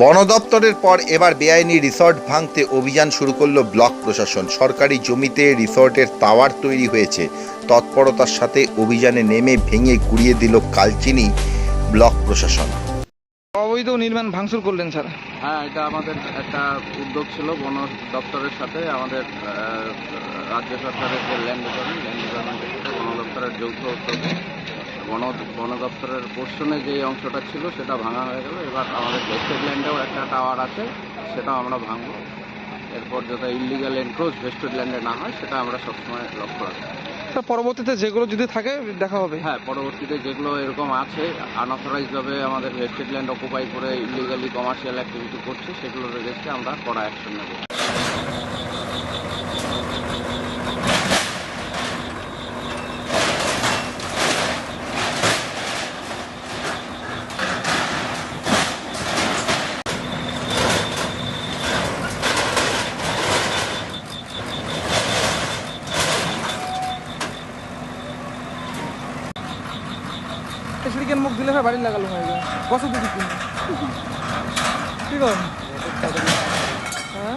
বন দপ্তরের পর এবার বেআইনি রিসর্ট ভাঙতে অভিযান শুরু করল ব্লক প্রশাসন। সরকারি জমিতে রিসর্টের টাওয়ার তৈরি হয়েছে। তৎপরতার সাথে অভিযানে নেমে ভেঙে গুড়িয়ে দিল কালচিনি ব্লক প্রশাসন। অবৈধ নির্মাণ ভাঙচুর করলেন স্যার। হ্যাঁ এটা আমাদের একটা উদ্যোগ ছিল বন দপ্তরের সাথে। আমাদের রাজ্য সরকারের যে ল্যান্ড ডিপার্টমেন্ট ল্যান্ড ডিপার্টমেন্টের সাথে বন দপ্তরের যৌথ উদ্যোগে। বন বন দপ্তরের পোর্শনে যে অংশটা ছিল সেটা ভাঙা হয়ে গেল। এবার আমাদের ভেস্টেড ল্যান্ডেও একটা টাওয়ার আছে সেটাও আমরা ভাঙবো। এরপর যাতে ইলিগাল এনক্রোচ ভেস্টেড ল্যান্ডে না হয় সেটা আমরা সবসময় লক্ষ্য রাখব। পরবর্তীতে যেগুলো যদি থাকে দেখা হবে। হ্যাঁ পরবর্তীতে যেগুলো এরকম আছে আনঅথরাইজভাবে আমাদের ভেস্টেড ল্যান্ড অকুপাই করে ইলিগালি কমার্শিয়াল অ্যাক্টিভিটি করছে সেগুলোর এগেনস্টে আমরা কড়া অ্যাকশন নেব। সিরিকেন মুখ দিলে হয় বাড়ি লাগালো হয়ে যায়। বছর দুটি কিনে কি করেন হ্যাঁ?